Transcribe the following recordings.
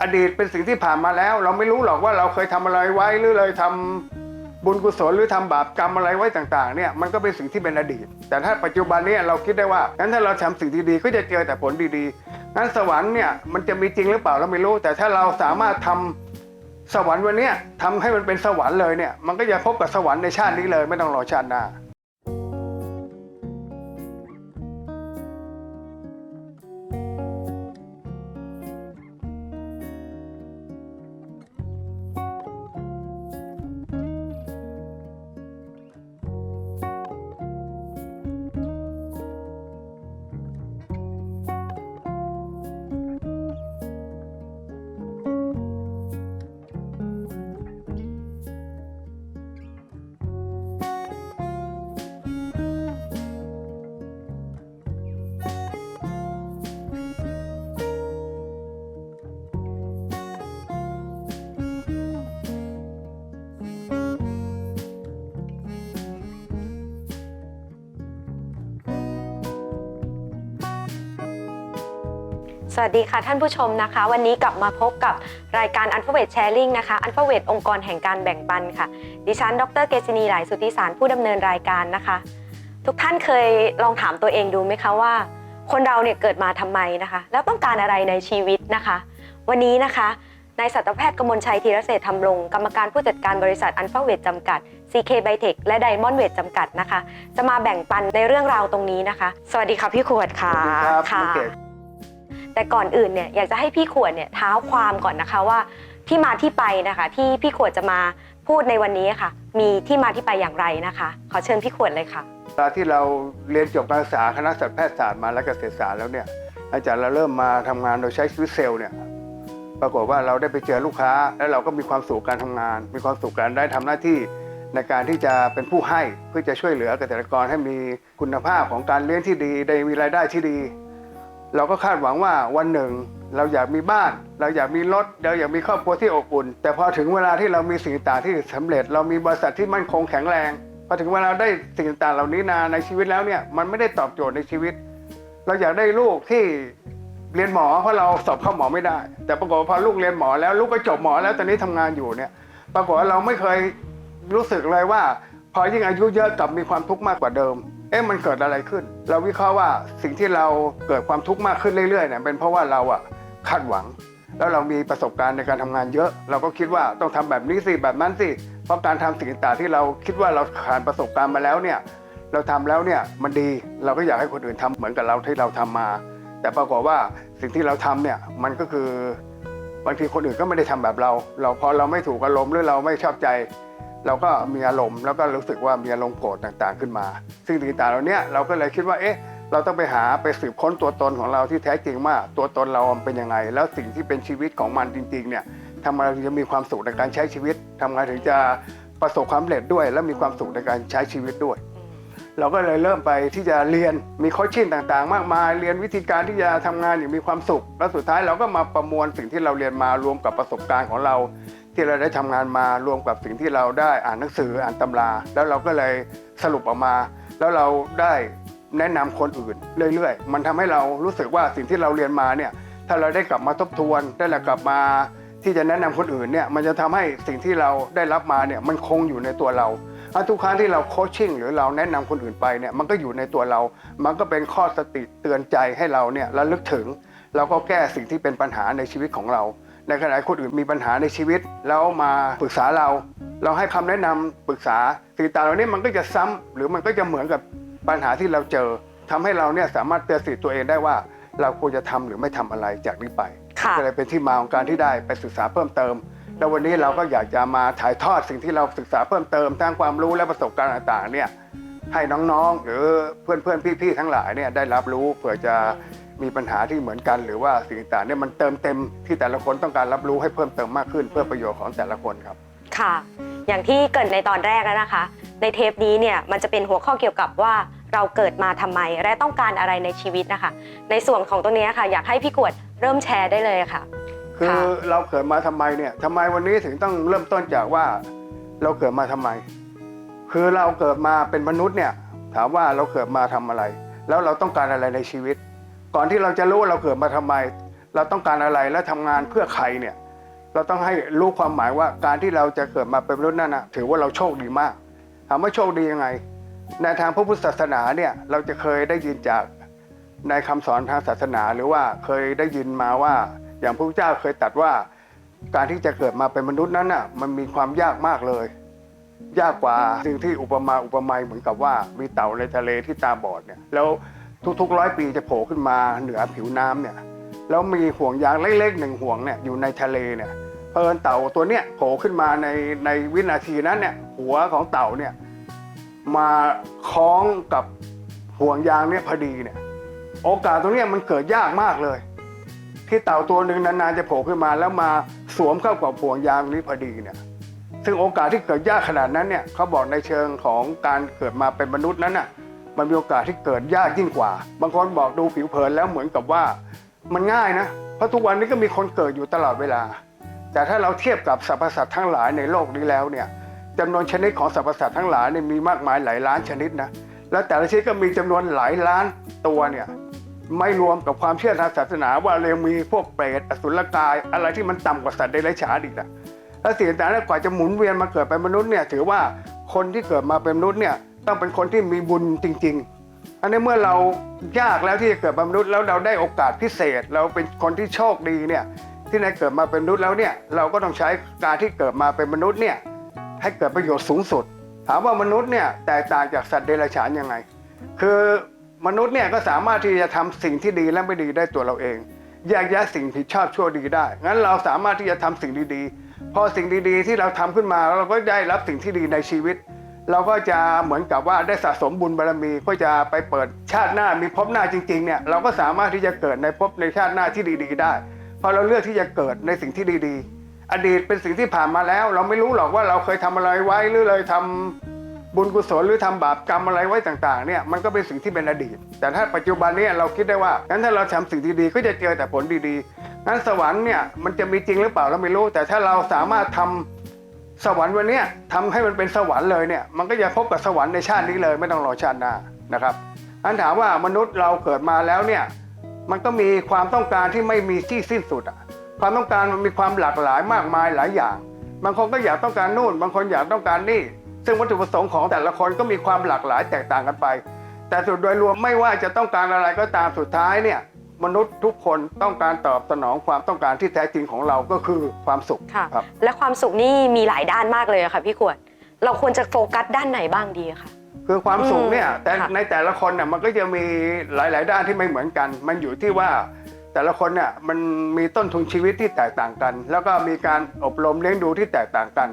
อดีตเป็นสิ่งที่ผ่านมาแล้ว เราไม่รู้หรอกว่าเราเคยทำอะไรไว้หรือเลยทำบุญกุศลหรือทำบาปกรรมอะไรไว้ต่างๆเนี่ยมันก็เป็นสิ่งที่เป็นอดีต แต่ถ้าปัจจุบันเนี้เราคิดได้ว่างั้นถ้าเราทำสิ่งดีๆก็จะเจอแต่ผลดีๆงั้นสวรรค์เนี่ยมันจะมีจริงหรือเปล่าเราไม่รู้ แต่ถ้าเราสามารถทำสวรรค์วันนี้ยทำให้มันเป็นสวรรค์เลยเนี่ยมันก็จะพบกับสวรรค์ในชาตินี้เลยไม่ต้องรอชาติหน้า สวัสดีค่ะท่านผู้ชมนะคะ วันนี้กลับมาพบกับรายการ u n f o r w a d Sharing นะคะ u n f o r w a d องค์กรแห่งการแบ่งปันค่ะ ดิฉัน ดรเกษณีหลายสุทธิสารผู้ดำเนินรายการนะคะ ทุกท่านเคยลองถามตัวเองดูไหมคะว่า คนเราเนี่ยเกิดมาทำไมนะคะ แล้วต้องการอะไรในชีวิตนะคะ วันนี้นะคะนายสัตวแพทย์กมลชัยธีรเศรษฐ์ทำรงกรรมการผู้จัดการบริษัท u n f o r w a d จำกัด CK b i t e c h และ Diamond w a d จำกัดนะคะ จะมาแบ่งปันในเรื่องราวตรงนี้นะคะ สวัสดีค่ะพี่ขวดค่ะครับค่ะน้องเกด แต่ก่อนอื่นเนี่ยอยากจะให้พี่ขวดเนี่ยเท้าความก่อนนะคะว่าที่มาที่ไปนะคะที่พี่ขวดจะมาพูดในวันนี้ค่ะ มีที่มาที่ไปอย่างไรนะคะ ขอเชิญพี่ขวดเลยค่ะเวลาที่เราเรียนจบการศึกษาคณะสัตวแพทยศาสตร์มาและเกษตรศาสตร์แล้วเนี่ยหลังจากเราเริ่มมาทำงานโดยใช้ชีวิตเซลล์เนี่ยปรากฏว่าเราได้ไปเจอลูกค้า แล้วเราก็มีความสุขการทำงาน มีความสุขการได้ทำหน้าที่ในการที่จะเป็นผู้ให้เพื่อจะช่วยเหลือเกษตรกรให้มีคุณภาพของการเลี้ยงที่ดี ได้มีรายได้ที่ดี เราก็คาดหวังว่าวันหนึ่ง เราอยากมีบ้าน เราอยากมีรถเราอยากมีครอบครัวที่อบอุ่น แต่พอถึงเวลาที่เรามีสิ่งต่างที่สำเร็จ เรามีบริษัทที่มั่นคงแข็งแรงพอถึงเวลาได้สิ่งต่างเหล่านี้นาในชีวิตแล้วเนี่ยมันไม่ได้ตอบโจทย์ในชีวิต เราอยากได้ลูกที่เรียนหมอเพราะเราสอบเข้าหมอไม่ได้ แต่ปรากฏว่าพอลูกเรียนหมอแล้วลูกก็จบหมอแล้วตอนนี้ทำงานอยู่เนี่ย ปรากฏว่าเราไม่เคยรู้สึกเลยว่า พอยิ่งอายุเยอะกลับมีความทุกข์มากกว่าเดิม เอ๊ะมันเกิดอะไรขึ้น เราวิเคราะห์ว่าสิ่งที่เราเกิดความทุกข์มากขึ้นเรื่อยๆเนี่ยเป็นเพราะว่าเราอะคาดหวัง แล้วเรามีประสบการณ์ในการทำงานเยอะ เราก็คิดว่าต้องทำแบบนี้สิแบบนั้นสิเพราะการทำสิ่งต่างๆที่เราคิดว่าเราผ่านประสบการณ์มาแล้วเนี่ยเราทำแล้วเนี่ยมันดีเราก็อยากให้คนอื่นทำเหมือนกับเราที่เราทำมา แต่ปรากฏว่าสิ่งที่เราทำเนี่ยมันก็คือบางทีคนอื่นก็ไม่ได้ทำแบบเรา เราพอเราไม่ถูกอารมณ์หรือเราไม่ชอบใจ เราก็มีอารมณ์แล้วก็รู้สึกว่ามีอารมณ์โกรธต่างๆขึ้นมา ซึ่งต่างๆเหล่านี้เราก็เลยคิดว่าเอ๊ะเราต้องไปหาไปสืบค้นตัวตนของเราที่แท้จริงว่าตัวตนเราเป็นยังไง แล้วสิ่งที่เป็นชีวิตของมันจริงๆเนี่ยทำไมเราถึงจะมีความสุขในการใช้ชีวิตทำไงถึงจะประสบความสำเร็จด้วย และมีความสุขในการใช้ชีวิตด้วย เราก็เลยเริ่มไปที่จะเรียนมีโคชชิ่งต่างๆ มากมาย เรียนวิธีการที่จะทำงานอย่างมีความสุข แล้วสุดท้ายเราก็มาประมวลสิ่งที่เราเรียนมารวมกับประสบการณ์ของเรา ที่เราได้ทำงานมารวมกับสิ่งที่เราได้อ่านหนังสืออ่านตำรา แล้วเราก็เลยสรุปออกมา แล้วเราได้แนะนำคนอื่นเรื่อยๆ มันทำให้เรารู้สึกว่าสิ่งที่เราเรียนมาเนี่ยถ้าเราได้กลับมาทบทวนได้กลับมาที่จะแนะนำคนอื่นเนี่ยมันจะทำให้สิ่งที่เราได้รับมาเนี่ยมันคงอยู่ในตัวเราทุกครั้งที่เราโคชชิ่งหรือเราแนะนำคนอื่นไปเนี่ยมันก็อยู่ในตัวเรา มันก็เป็นข้อสติเตือนใจให้เราเนี่ยระลึกถึงแล้วก็แก้สิ่งที่เป็นปัญหาในชีวิตของเรา ในขณะที่คนอื่นมีปัญหาในชีวิต แล้วมาปรึกษาเรา เราให้คำแนะนำปรึกษาสิ่งต่างเหล่านี้มันก็จะซ้ำหรือมันก็จะเหมือนกับปัญหาที่เราเจอทำให้เราเนี่ยสามารถเตือนสติตัวเองได้ว่า เราควรจะทำหรือไม่ทำอะไรจากนี้ไปค่ะก็เลยเป็นที่มาของการที่ได้ไปศึกษาเพิ่มเติมแล้ววันนี้เราก็อยากจะมาถ่ายทอดสิ่งที่เราศึกษาเพิ่มเติมทั้งความรู้และประสบการณ์ต่างๆเนี่ยให้น้องๆ หรือเพื่อนๆ พี่ๆ ทั้งหลายเนี่ยได้รับรู้เผื่อจะ มีปัญหาที่เหมือนกันหรือว่าสิ่งต่างๆเนี่ยมันเติมเต็มที่แต่ละคนต้องการรับรู้ให้เพิ่มเติมมากขึ้น เพื่อประโยชน์ของแต่ละคนครับ ค่ะ อย่างที่เกริดในตอนแรกแล้วนะคะ ในเทปนี้เนี่ยมันจะเป็นหัวข้อเกี่ยวกับว่าเราเกิดมาทำไมและต้องการอะไรในชีวิตนะคะ ในส่วนของตรงนี้ค่ะ อยากให้พี่กวดเริ่มแชร์ได้เลยค่ะ คือค่ะเราเกิดมาทำไมเนี่ยทำไมวันนี้ถึงต้องเริ่มต้นจากว่าเราเกิดมาทำไม คือเราเกิดมาเป็นมนุษย์เนี่ยถามว่าเราเกิดมาทำอะไร แล้วเราต้องการอะไรในชีวิต ก่อนที่เราจะรู้ว่าเราเกิดมาทำไม เราต้องการอะไรและทำงานเพื่อใครเนี่ยเราต้องให้รู้ความหมายว่าการที่เราจะเกิดมาเป็นมนุษย์นั่นนะถือว่าเราโชคดีมากถามว่าโชคดียังไง ในทางพระพุทธศาสนาเนี่ยเราจะเคยได้ยินจากในคำสอนทางศาสนา หรือว่าเคยได้ยินมาว่าอย่างพระพุทธเจ้าเคยตรัดว่า การที่จะเกิดมาเป็นมนุษย์นั้นน่ะมันมีความยากมากเลย ยากกว่าสิ่งที่อุปมาอุปไมยเหมือนกับว่ามีเต่าในทะเลที่ตาบอดเนี่ยแล้ว ทุกๆร้อยปีจะโผล่ขึ้นมาเหนือผิวน้ำเนี่ยแล้วมีห่วงยางเล็กๆหนึ่งห่วงเนี่ยอยู่ในทะเลเนี่ยเพินเต่าตัวเนี้ยโผล่ขึ้นมาในในวินาทีนั้นเนี่ยหัวของเต่าเนี่ยมาคล้องกับห่วงยางเนี่ยพอดีเนี่ยโอกาสตรงเนี้ยมันเกิดยากมากเลย ที่เต่าตัวหนึ่งนานๆจะโผล่ขึ้นมาแล้วมาสวมเข้ากับห่วงยางนี้พอดีเนี่ยซึ่งโอกาสที่เกิดยากขนาดนั้นเนี่ยเขาบอกในเชิงของการเกิดมาเป็นมนุษย์นั้นน่ะ มันมีโอกาสที่เกิดยากยิ่งกว่า บางคนบอกดูผิวเผินแล้วเหมือนกับว่ามันง่ายนะ เพราะทุกวันนี้ก็มีคนเกิดอยู่ตลอดเวลา แต่ถ้าเราเทียบกับสรรพสัตว์ทั้งหลายในโลกนี้แล้วเนี่ยจำนวนชนิดของสรรพสัตว์ทั้งหลายเนี่ยมีมากมายหลายล้านชนิดนะแล้วแต่ละชนิดก็มีจำนวนหลายล้านตัวเนี่ยไม่รวมกับความเชื่อทางศาสนาว่าเรามีพวกเปรตอสุรกาย อะไรที่มันต่ำกว่าสัตว์เดรัจฉานอีกนะแล้วสิ่งต่างๆกว่าจะหมุนเวียนมาเกิดเป็นมนุษย์เนี่ยถือว่าคนที่เกิดมาเป็นมนุษย์เนี่ย ต้องเป็นคนที่มีบุญจริง ๆ อันนี้เมื่อเรายากแล้วที่จะเกิดมนุษย์แล้วเราได้โอกาสพิเศษ เราเป็นคนที่โชคดีเนี่ยที่ได้เกิดมาเป็นมนุษย์แล้วเนี่ยเราก็ต้องใช้การที่เกิดมาเป็นมนุษย์เนี่ยให้เกิดประโยชน์สูงสุด ถามว่ามนุษย์เนี่ยแตกต่างจากสัตว์เดรัจฉานยังไง คือมนุษย์เนี่ยก็สามารถที่จะทำสิ่งที่ดีและไม่ดีได้ตัวเราเองแยกแยะสิ่งผิดชอบชั่วดีได้ งั้นเราสามารถที่จะทำสิ่งดีๆ พอสิ่งดีๆ ที่เราทำขึ้นมาเราก็ได้รับสิ่งที่ดีในชีวิต เราก็จะเหมือนกับว่าได้สะสมบุญบารมีก็จะไปเปิดชาติหน้ามีภพหน้าจริงๆเนี่ยเราก็สามารถที่จะเกิดในภพในชาติหน้าที่ดีๆ ได้เพราะเราเลือกที่จะเกิดในสิ่งที่ดีๆ อดีตเป็นสิ่งที่ผ่านมาแล้ว เราไม่รู้หรอกว่าเราเคยทำอะไรไว้หรือเลยทำบุญกุศลหรือทำบาปกรรมอะไรไว้ต่างๆเนี่ยมันก็เป็นสิ่งที่เป็นอดีต แต่ถ้าปัจจุบันเนี่ยเราคิดได้ว่างั้นถ้าเราทำสิ่งดีๆก็จะเจอแต่ผลดีๆงั้นสวรรค์เนี่ยมันจะมีจริงหรือเปล่าเราไม่รู้ แต่ถ้าเราสามารถทำ สวรรค์วันนี้ทำให้มันเป็นสวรรค์เลยเนี่ยมันก็จะพบกับสวรรค์ในชาตินี้เลยไม่ต้องรอชาติหน้านะครับอันถามว่ามนุษย์เราเกิดมาแล้วเนี่ยมันก็มีความต้องการที่ไม่มีที่สิ้นสุดอะความต้องการมันมีความหลากหลายมากมายหลายอย่าง บางคนก็อยากต้องการนู่น บางคนอยากต้องการนี่ ซึ่งวัตถุประสงค์ของแต่ละคนก็มีความหลากหลายแตกต่างกันไป แต่สุดโดยรวมไม่ว่าจะต้องการอะไรก็ตามสุดท้ายเนี่ย มนุษย์ทุกคนต้องการตอบสนองความต้องการที่แท้จริงของเราก็คือความสุขค่ะ ครับ และความสุขนี่มีหลายด้านมากเลยอะค่ะพี่ขวด เราควรจะโฟกัสด้านไหนบ้างดีอะคะ คือความสุขเนี่ยอืมแต่ค่ะ ในแต่ละคนเนี่ยมันก็จะมีหลาย ๆ ด้านที่ไม่เหมือนกัน มันอยู่ที่ว่าแต่ละคนเนี่ยมันมีต้นทุนชีวิตที่แตกต่างกัน แล้วก็มีการอบรมเลี้ยงดูที่แตกต่างกัน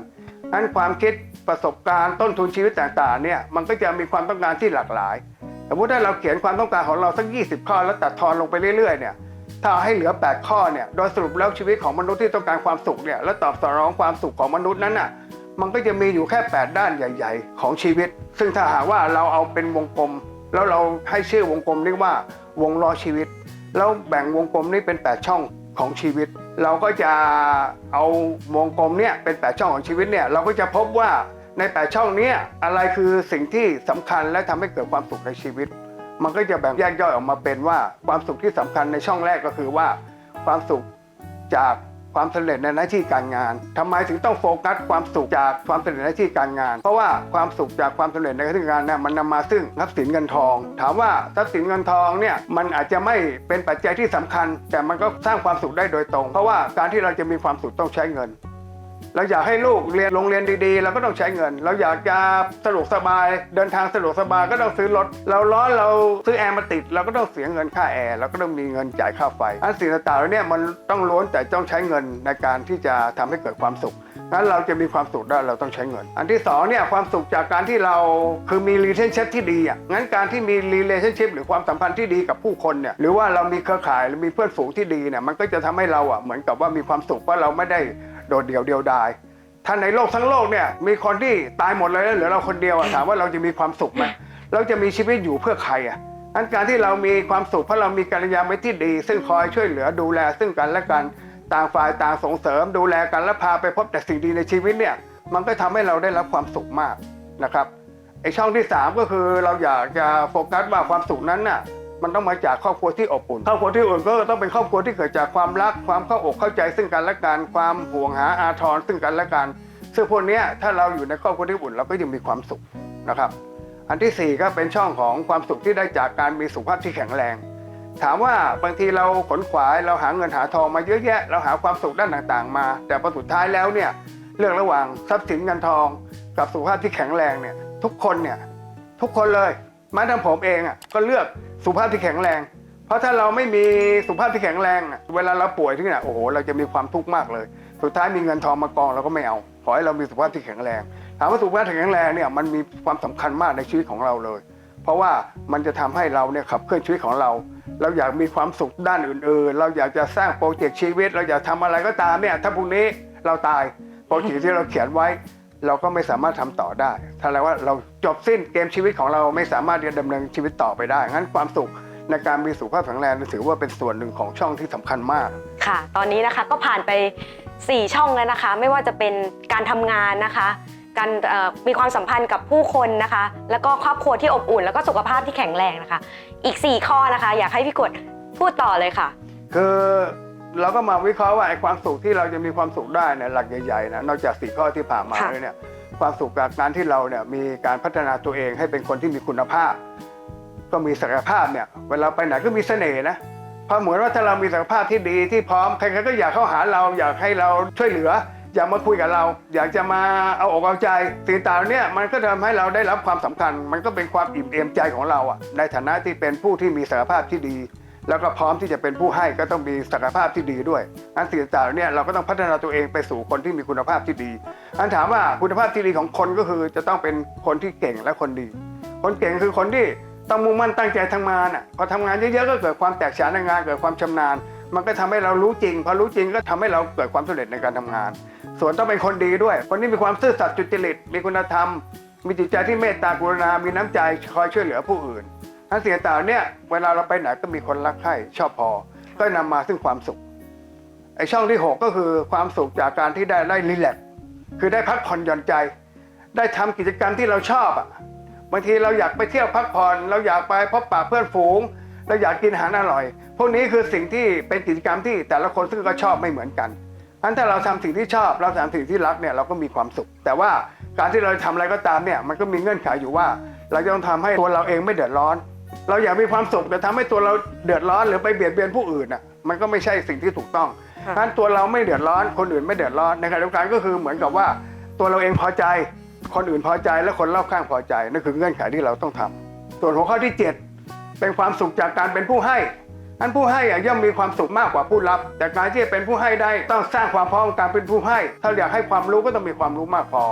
นั้นความคิดประสบการณ์ต้นทุนชีวิตต่าง ๆ เนี่ยมันก็จะมีความต้องการที่หลากหลายส มมติถ้าเราเขียนความต้องการของเราสัก 20 ข้อ แล้วตัดทอนลงไปเรื่อยๆเนี่ยถ้าให้เหลือ 8 ข้อเนี่ยโดยสรุปแล้วชีวิตของมนุษย์ที่ต้องการความสุขเนี่ยแล้วตอบสนองความสุขของมนุษย์นั้นน่ะมันก็จะมีอยู่แค่ 8 ด้านใหญ่ ๆ ของชีวิต ซึ่งถ้าหากว่าเราเอาเป็นวงกลม แล้วเราให้ชื่อวงกลมนี้ว่าวงล้อชีวิต แล้วแบ่งวงกลมนี้เป็น 8 ช่องของชีวิต เราก็จะเอาวงกลมเนี่ยเป็น 8 ช่องของชีวิตเนี่ยเราก็จะพบว่า ใน8ช่องนี้อะไรคือสิ่งที่สำคัญและทำให้เกิดความสุขในชีวิต มันก็จะแบ่งแยกย่อยออกมาเป็นว่าความสุขที่สำคัญในช่องแรกก็คือว่า ความสุขจากความสำเร็จในหน้าที่การงานทำไมถึงต้องโฟกัสความสุขจากความสำเร็จในหน้าที่การงาน เพราะว่าความสุขจากความสำเร็จในหน้าที่การงานเนี่ยมันนำมาซึ่งทรัพย์สินเงินทอง ถามว่าทรัพย์สินเงินทองเนี่ยมันอาจจะไม่เป็นปัจจัยที่สำคัญ แต่มันก็สร้างความสุขได้โดยตรง เพราะว่าการที่เราจะมีความสุขต้องใช้เงิน เราอยากให้ลูกเรียนโรงเรียนดีๆ เราก็ต้องใช้เงิน เราอยากจะสะดวกสบาย เดินทางสะดวกสบายก็ต้องซื้อรถ เราร้อนเราซื้อแอร์มาติด เราก็ต้องเสียเงินค่าแอร์เราก็ต้องมีเงินจ่ายค่าไฟ อันสิ่งต่างๆเหล่านี้มันต้องล้วนแต่ต้องใช้เงินในการที่จะทำให้เกิดความสุขงั้นเราจะมีความสุขได้เราต้องใช้เงิน อันที่สองเนี่ยความสุขจากการที่เราคือมี relationship ที่ดีอะงั้นการที่มี relationship หรือความสัมพันธ์ที่ดีกับผู้คนเนี่ยหรือว่าเรามีเครือข่ายหรือมีเพื่อนฝูงที่ดีเนี่ยมันก็จะทำให้เราอะเหมือนกับว่ามีความสุขเพราเราไม่ได้ ดดเดี่ยวเดียวดายถ้าในโลกทั้งโลกเนี่ยมีคนที่ตายหมดเลยแล้วเหลือเราคนเดียวอะถามว่าเราจะมีความสุขไหมเราจะมีชีวิตอยู่เพื่อใครอะอันการที่เรามีความสุขเพราะเรามีกัลยาณมิตรที่ดี ซึ่งคอยช่วยเหลือดูแล ซึ่งกันและกันต่างฝ่ายต่างส่งเสริม ดูแลกันและพาไปพบแต่สิ่งดีในชีวิตเนี่ยมันก็ทำให้เราได้รับความสุขมากนะครับไอช่องที่สามก็คือเราอยากจะโฟกัสว่าความสุขนั้นน่ะ มันต้องมาจากครอบครัวที่อบอุ่น ครอบครัวที่อบอุ่นก็ต้องเป็นครอบครัวที่เกิดจากความรัก ความเข้าอกเข้าใจซึ่งกันและกัน ความห่วงหาอาทรซึ่งกันและกัน ซึ่งพวกนี้ถ้าเราอยู่ในครอบครัวที่อบอุ่นเราก็ยังมีความสุขนะครับ อันที่สี่ก็เป็นช่องของความสุขที่ได้จากการมีสุขภาพที่แข็งแรง ถามว่าบางทีเราขนขวายเราหาเงินหาทองมาเยอะแยะ เราหาความสุขด้านต่างๆ มา แต่พอสุดท้ายแล้วเนี่ยเรื่องระหว่างทรัพย์สินเงินทอง กับสุขภาพที่แข็งแรงเนี่ยทุกคนเนี่ยทุกคนเลย ม้แต่ผมเองอะก็เลือกสุภาพที่แข็งแรง เพราะถ้าเราไม่มีสุภาพที่แข็งแรงอะเวลาเราป่วยที่เนี่โอ้โหเราจะมีความทุกข์มากเลย สุดท้ายมีเงินทองมากองเราก็ไม่เอาขอให้เรามีสุขภาพที่แข็งแรงถามว่าสุขภาพที่แข็งแรงเนี่ยมันมีความสำคัญมากในชีวิตของเราเลย เพราะว่ามันจะทำให้เราเนี่ยขับเคลื่อนชีวิตของเรา เราอยากมีความสุขด้านอื่นๆ เราอยากจะสร้างโปรเจกต์ชีวิต เราอยากทำอะไรก็ตามเนี่ยถ้าพรุ่งนี้เราตายโปรเจกต์ที่เราเขียนไว้ เราก็ไม่สามารถทำต่อได้ ถ้าแปลว่าเราจบสิ้นเกมชีวิตของเราไม่สามารถที่จะดำเนินชีวิตต่อไปได้ งั้นความสุขในการมีสุขภาพแข็งแรงถือว่าเป็นส่วนหนึ่งของช่องที่สำคัญมาก ค่ะ ตอนนี้นะคะก็ผ่านไป 4 ช่องแล้วนะคะ ไม่ว่าจะเป็นการทำงานนะคะ การเอ่อมีความสัมพันธ์กับผู้คนนะคะ แล้วก็ครอบครัวที่อบอุ่น แล้วก็สุขภาพที่แข็งแรงนะคะ อีก 4 ข้อนะคะ อยากให้พี่กดพูดต่อเลยค่ะ คือ เราก็มาวิเคราะห์ว่าไอ้ความสุขที่เราจะมีความสุขได้เนี่ยหลักใหญ่ๆนะนอกจากสี่ข้อที่ผ่านมาค่ะแล้วเนี่ยความสุขจากการที่เราเนี่ยมีการพัฒนาตัวเองให้เป็นคนที่มีคุณภาพ ก็มีศักยภาพเนี่ยเวลาไปไหนก็มีเสน่ห์นะเพราะเหมือนว่าถ้าเรามีศักยภาพที่ดีที่พร้อมใครๆก็อยากเข้าหาเราอยากให้เราช่วยเหลือ อยากมาคุยกับเรา อยากจะมาเอาอกเอาใจสิ่งต่างๆเนี่ยมันก็ทำให้เราได้รับความสำคัญ มันก็เป็นความอิ่มเอมใจของเราอะในฐานะที่เป็นผู้ที่มีศักยภาพที่ดี แล้วก็พร้อมที่จะเป็นผู้ให้ก็ต้องมีศักยภาพที่ดีด้วยอันสิ่งต่างๆเนี่ยเราก็ต้องพัฒนาตัวเองไปสู่คนที่มีคุณภาพที่ดี อันถามว่าคุณภาพที่ดีของคนก็คือจะต้องเป็นคนที่เก่งและคนดี คนเก่งคือคนที่ต้องมุ่งมั่นตั้งใจทำงานอะพอทำงานเยอะๆก็เกิดความแตกฉานในงานเกิดความชำนาญ มันก็ทำให้เรารู้จริงพอรู้จริงก็ทำให้เราเกิดความสำเร็จในการทำงาน ส่วนต้องเป็นคนดีด้วย คนที่มีความซื่อสัตย์จุจริตมีคุณธรรม มีจิตใจที่เมตตากรุณา มีน้ำใจคอยช่วยเหลือผู้อื่น ทั้งสิ่งต่างเนี่ย เวลาเราไปไหนก็มีคนรักใคร่ชอบพอ ก็นำมาซึ่งความสุข ไอช่องที่ 6 ก็คือความสุขจากการที่ได้ได้รีแลกคือได้พักผ่อนหย่อนใจ ได้ทำกิจกรรมที่เราชอบอะบางทีเราอยากไปเที่ยวพักผ่อน เราอยากไปพบปะเพื่อนฝูง เราอยากกินอาหารอร่อย พวกนี้คือสิ่งที่เป็นกิจกรรมที่แต่ละคนซึ่งก็ชอบไม่เหมือนกันเพราะฉะนั้นถ้าเราทำสิ่งที่ชอบเราทำสิ่งที่รักเนี่ยเราก็มีความสุข แต่ว่าการที่เราทำอะไรก็ตามเนี่ยมันก็มีเงื่อนไขอยู่ว่า เราจะต้องทำให้ตัวเราเองไม่เดือดร้อน เราอยากมีความสุขแต่ทำให้ตัวเราเดือดร้อนหรือไปเบียดเบียนผู้อื่นอะมันก็ไม่ใช่สิ่งที่ถูกต้องค่ะงั้นตัวเราไม่เดือดร้อนคนอื่นไม่เดือดร้อนในขณะเดียวกันก็คือเหมือนกับว่าตัวเราเองพอใจ คนอื่นพอใจและคนรอบข้างพอใจนั่นคือเงื่อนไขที่เราต้องทำส่วนหัวข้อที่ 7 เป็นความสุขจากการเป็นผู้ให้อันผู้ให้อะย่อมมีความสุขมากกว่าผู้รับ แต่การที่จะเป็นผู้ให้ได้ต้องสร้างความพร้อมการเป็นผู้ให้ ถ้าอยากให้ความรู้ก็ต้องมีความรู้มากพอ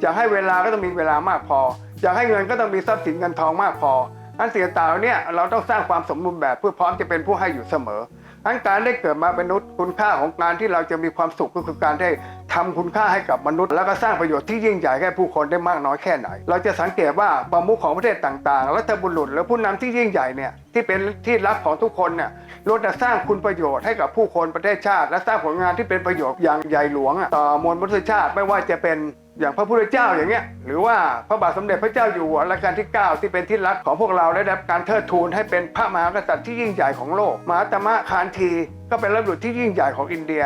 อยากให้เวลาก็ต้องมีเวลามากพออยากให้เงินก็ต้องมีทรัพย์สินเงินทองมากพอ อันเสียต่างเนี่ยเราต้องสร้างความสมบูรณ์แบบเพื่อพร้อมจะเป็นผู้ให้อยู่เสมออันการได้เกิดมาเป็นมนุษย์คุณค่าของการที่เราจะมีความสุขก็คือการได้ทำคุณค่าให้กับมนุษย์ แล้วก็สร้างประโยชน์ที่ยิ่งใหญ่แก่ผู้คนได้มากน้อยแค่ไหน เราจะสังเกตว่าประมุขของประเทศต่างๆ รัฐบุรุษหรือผู้นำที่ยิ่งใหญ่เนี่ยที่เป็นที่รักของทุกคนเนี่ยล้วนแต่สร้างคุณประโยชน์ให้กับผู้คนประเทศชาติ และสร้างผลงานที่เป็นประโยชน์อย่างใหญ่หลวงอะต่อมวลมนุษยชาติไม่ว่าจะเป็น อย่างพระพุทธเจ้าอย่างเงี้ยหรือว่าพระบาทสมเด็จพระเจ้าอยู่หัวรัชกาลที่ 9 ที่เป็นที่รักของพวกเราได้รับการเทิดทูนให้เป็นพระมหากษัตริย์ที่ยิ่งใหญ่ของโลกมหาตมะคานทีก็เป็นรัฐบุรุษที่ยิ่งใหญ่ของอินเดีย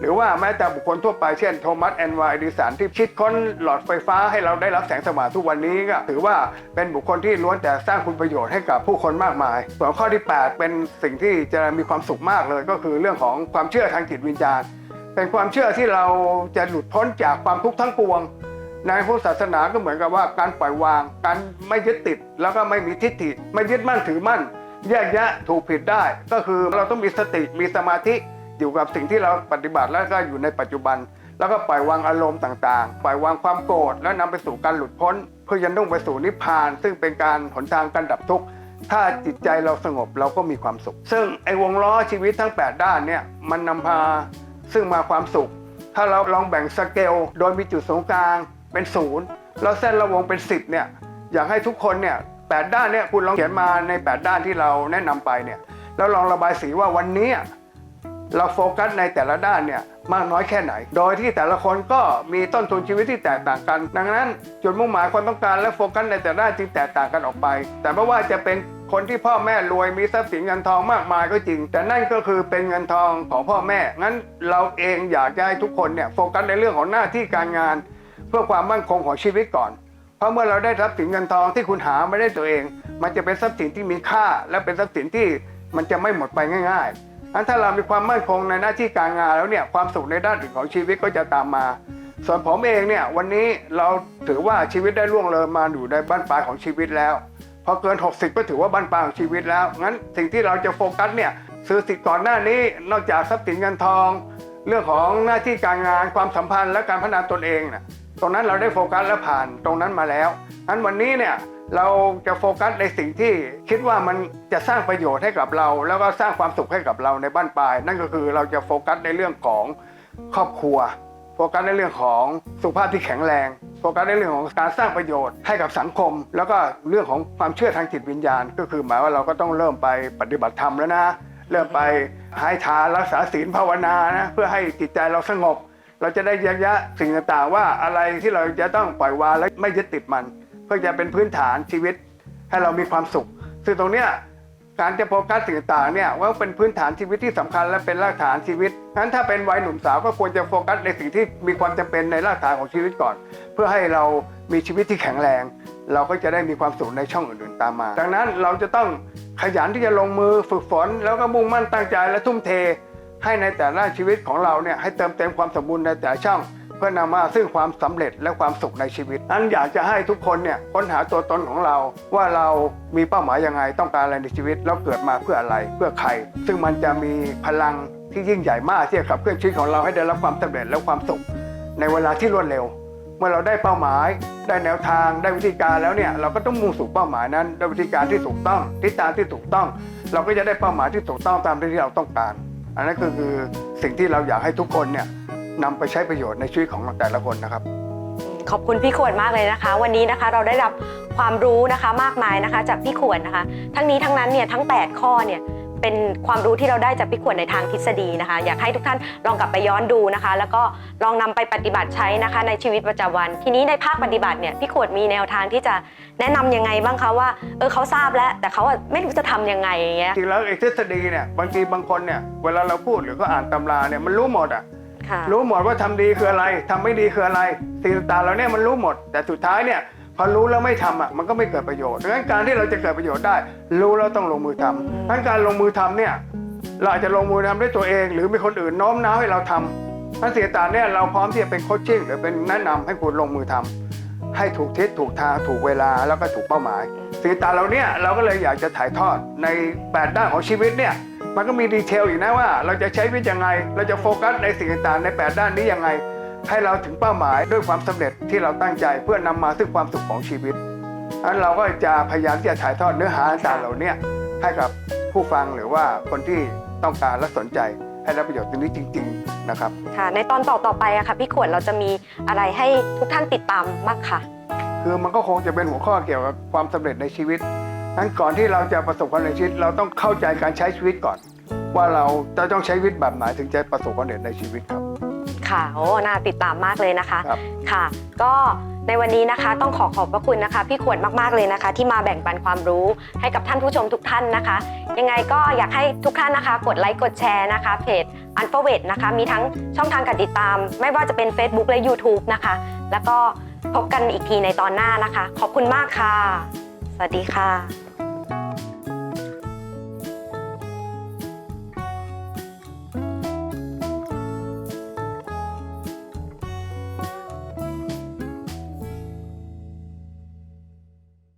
หรือว่าแม้แต่บุคคลทั่วไปเช่นโทมัสแอนวาเอดิสันที่คิดค้นหลอดไฟฟ้าให้เราได้รับแสงสว่างทุกวันนี้ก็ถือว่าเป็นบุคคลที่ล้วนแต่สร้างคุณประโยชน์ให้กับผู้คนมากมาย ส่วนข้อที่ 8 เป็นสิ่งที่จะมีความสุขมากเลยก็คือเรื่องของความเชื่อทางจิตวิญญาณ เป็นความเชื่อที่เราจะหลุดพ้นจากความทุกข์ทั้งปวง ในพุทธศาสนาก็เหมือนกับว่าการปล่อยวาง การไม่ยึดติด แล้วก็ไม่มีทิฏฐิ ไม่ยึดมั่นถือมั่น แยกแยะถูกผิดได้ ก็คือเราต้องมีสติมีสมาธิอยู่กับสิ่งที่เราปฏิบัติแล้วก็อยู่ในปัจจุบัน แล้วก็ปล่อยวางอารมณ์ต่างๆ ปล่อยวางความโกรธแล้วนำไปสู่การหลุดพ้น เพื่อจะนุ่งไปสู่นิพพาน ซึ่งเป็นการหนทางการดับทุกข์ถ้าจิตใจเราสงบเราก็มีความสุข ซึ่งไอ้วงล้อชีวิตทั้ง 8 ด้านเนี่ยมันนำพา ซึ่งมาความสุข ถ้าเราลองแบ่งสเกลโดยมีจุดศูนย์กลางเป็นศูนย์แล้วเส้นระวงเป็น 10เนี่ยอยากให้ทุกคนเนี่ยแปดด้านเนี่ยคุณลองเขียนมาใน 8 ด้านที่เราแนะนำไปเนี่ยแล้วลองระบายสีว่าวันนี้เราโฟกัสในแต่ละด้านเนี่ยมากน้อยแค่ไหน โดยที่แต่ละคนก็มีต้นทุนชีวิตที่แตกต่างกัน ดังนั้นจุดมุ่งหมายความต้องการและโฟกัสในแต่ละด้านจึงแตกต่างกันออกไป แต่ไม่ว่าจะเป็น คนที่พ่อแม่รวยมีทรัพย์สินเงินทองมากมายก็จริง แต่นั่นก็คือเป็นเงินทองของพ่อแม่ งั้นเราเองอยากจะให้ทุกคนเนี่ยโฟกัสในเรื่องของหน้าที่การงาน เพื่อความมั่นคงของชีวิตก่อน เพราะเมื่อเราได้ทรัพย์สินเงินทองที่คุณหาไม่ได้ตัวเอง มันจะเป็นทรัพย์สินที่มีค่า และเป็นทรัพย์สินที่มันจะไม่หมดไปง่ายๆงั้นถ้าเรามีความมั่นคงในหน้าที่การงานแล้วเนี่ยความสุขในด้านอื่นของชีวิตก็จะตามมา ส่วนผมเองเนี่ยวันนี้เราถือว่าชีวิตได้ล่วงเลยมาอยู่ในบ้านปลายของชีวิตแล้ว พอเกิน 60 ก็ถือว่าบ้านปลายของชีวิตแล้ว งั้นสิ่งที่เราจะโฟกัสเนี่ยซื้อสิทธิ์ก่อนหน้านี้นอกจากทรัพย์สินเงินทอง เรื่องของหน้าที่การงานความสัมพันธ์และการพัฒนาตนเองนะตรงนั้นเราได้โฟกัสและผ่านตรงนั้นมาแล้วงั้นวันนี้เนี่ยเราจะโฟกัสในสิ่งที่คิดว่ามันจะสร้างประโยชน์ให้กับเรา แล้วก็สร้างความสุขให้กับเราในบ้านปลาย นั่นก็คือเราจะโฟกัสในเรื่องของครอบครัว โฟกัสในเรื่องของสุขภาพที่แข็งแรงโฟกัสในเรื่องของการสร้างประโยชน์ให้กับสังคม แล้วก็เรื่องของความเชื่อทางจิตวิญญาณ ก็คือหมายว่าเราก็ต้องเริ่มไปปฏิบัติธรรมแล้วนะ เริ่มไปให้ทานรักษาศีลภาวนานะเพื่อให้จิตใจเราสงบ เราจะได้แยกแยะสิ่งต่างๆ ว่าอะไรที่เราจะต้องปล่อยวางและไม่ยึดติดมัน เพื่อจะเป็นพื้นฐานชีวิตให้เรามีความสุข ซึ่งตรงเนี้ย การจะโฟกัสสิ่งต่างเนี่ยว่าเป็นพื้นฐานชีวิตที่สำคัญและเป็นรากฐานชีวิตงั้นถ้าเป็นวัยหนุ่มสาวก็ควรจะโฟกัสในสิ่งที่มีความจำเป็นในรากฐานของชีวิตก่อน เพื่อให้เรามีชีวิตที่แข็งแรง เราก็จะได้มีความสุขในช่องอื่นๆตามมา ดังนั้นเราจะต้องขยันที่จะลงมือฝึกฝน แล้วก็มุ่งมั่นตั้งใจและทุ่มเท ให้ในแต่ละชีวิตของเราเนี่ยให้เติมเต็มความสมบูรณ์ในแต่ละช่อง เพื่อนำมาซึ่งความสำเร็จและความสุขในชีวิต นั้นอยากจะให้ทุกคนเนี่ยค้นหาตัวตนของเรา ว่าเรามีเป้าหมายยังไงต้องการอะไรในชีวิต แล้วเกิดมาเพื่ออะไรเพื่อใคร ซึ่งมันจะมีพลังที่ยิ่งใหญ่มากที่จะขับเคลื่อนชีวิตของเราให้ได้รับความสำเร็จและความสุข ในเวลาที่รวดเร็ว เมื่อเราได้เป้าหมาย ได้แนวทางได้วิธีการแล้วเนี่ยเราก็ต้องมุ่งสู่เป้าหมายนั้นด้วยวิธีการที่ถูกต้องทิศทางที่ถูกต้อง เราก็จะได้เป้าหมายที่ถูกต้องตามที่เราต้องการ อันนั้นก็คือสิ่งที่เราอยากให้ทุกคนเนี่ย นำไปใช้ประโยชน์ในชีวิตของแต่ละคนนะครับ ขอบคุณพี่ขวดมากเลยนะคะ วันนี้นะคะเราได้รับความรู้นะคะมากมายนะคะจากพี่ขวดนะคะ ทั้งนี้ทั้งนั้นเนี่ยทั้ง 8 ข้อเนี่ยเป็นความรู้ที่เราได้จากพี่ขวดในทางทฤษฎีนะคะ อยากให้ทุกท่านลองกลับไปย้อนดูนะคะ แล้วก็ลองนำไปปฏิบัติใช้นะคะ ในชีวิตประจำวัน ทีนี้ในภาคปฏิบัติเนี่ยพี่ขวดมีแนวทางที่จะแนะนำยังไงบ้างคะว่าเออเขาทราบแล้ว แต่เขาอะไม่รู้จะทำยังไงอย่างเงี้ยจริงแล้วไอ้ทฤษฎีเนี่ยบางทีบางคนเนี่ยเวลาเราพูดหรือก็อ่านตำราเนี่ยมันรู้หมดอะ ค่ะ รู้หมดว่าทำดีคืออะไรทำไม่ดีคืออะไรสิ่งต่างๆเราเนี่ยมันรู้หมด แต่สุดท้ายเนี่ยพอรู้แล้วไม่ทำอะมันก็ไม่เกิดประโยชน์ดังนั้นการที่เราจะเกิดประโยชน์ได้ รู้แล้วต้องลงมือทำดังนั้นการลงมือทำเนี่ยเราอาจจะลงมือทำด้วยตัวเอง หรือมีคนอื่นโน้มน้าวให้เราทำทั้งสิ่งต่าเนี่ยเราพร้อมที่จะเป็นโคชชิ่งหรือเป็นแนะนำให้คุณลงมือทำ ให้ถูกทิศถูกทางถูกเวลาแล้วก็ถูกเป้าหมายสิ่งต่างเราเนี่ยเราก็เลยอยากจะถ่ายทอดในแปดด้านของชีวิตเนี่ยมันก็มีดีเทลอีกนะว่า เราจะใช้วิธียังไง เราจะโฟกัสในสิ่งต่างๆใน 8 ด้านนี้ยังไง ให้เราถึงเป้าหมายด้วยความสำเร็จที่เราตั้งใจเพื่อนำมาซึ่งความสุขของชีวิตอันเราก็จะพยายามที่จะถ่ายทอดเนื้อหาต่างเหล่านี้ให้กับผู้ฟังหรือว่าคนที่ต้องการและสนใจให้ได้ประโยชน์ตรงนี้จริง ๆ นะครับ ค่ะ ในตอนต่อต่อๆไปอะค่ะ พี่ขวดเราจะมีอะไรให้ทุกท่านติดตามบ้างค่ะ คือมันก็คงจะเป็นหัวข้อเกี่ยวกับความสำเร็จในชีวิตนั้นก่อนที่เราจะประสบความสำเร็จในชีวิต เราต้องเข้าใจการใช้ชีวิตก่อน ว่าเราจะต้องใช้ชีวิตแบบไหนถึงจะประสบความสำเร็จในชีวิตครับ ค่ะ โอ้ น่าติดตามมากเลยนะคะ ครับ ค่ะ ก็ ในวันนี้นะคะต้องขอขอบพระคุณนะคะ พี่ขวดมาก ๆ เลยนะคะ ที่มาแบ่งปันความรู้ให้กับท่านผู้ชมทุกท่านนะคะ ยังไงก็อยากให้ทุกท่านนะคะ กดไลค์กดแชร์นะคะ เพจอันเฟเวนะคะ มีทั้งช่องทางการติดตาม ไม่ว่าจะเป็น Facebook และ YouTube นะคะ แล้วก็พบกันอีกทีในตอนหน้านะคะ ขอบคุณมากค่ะ สวัสดีค่ะ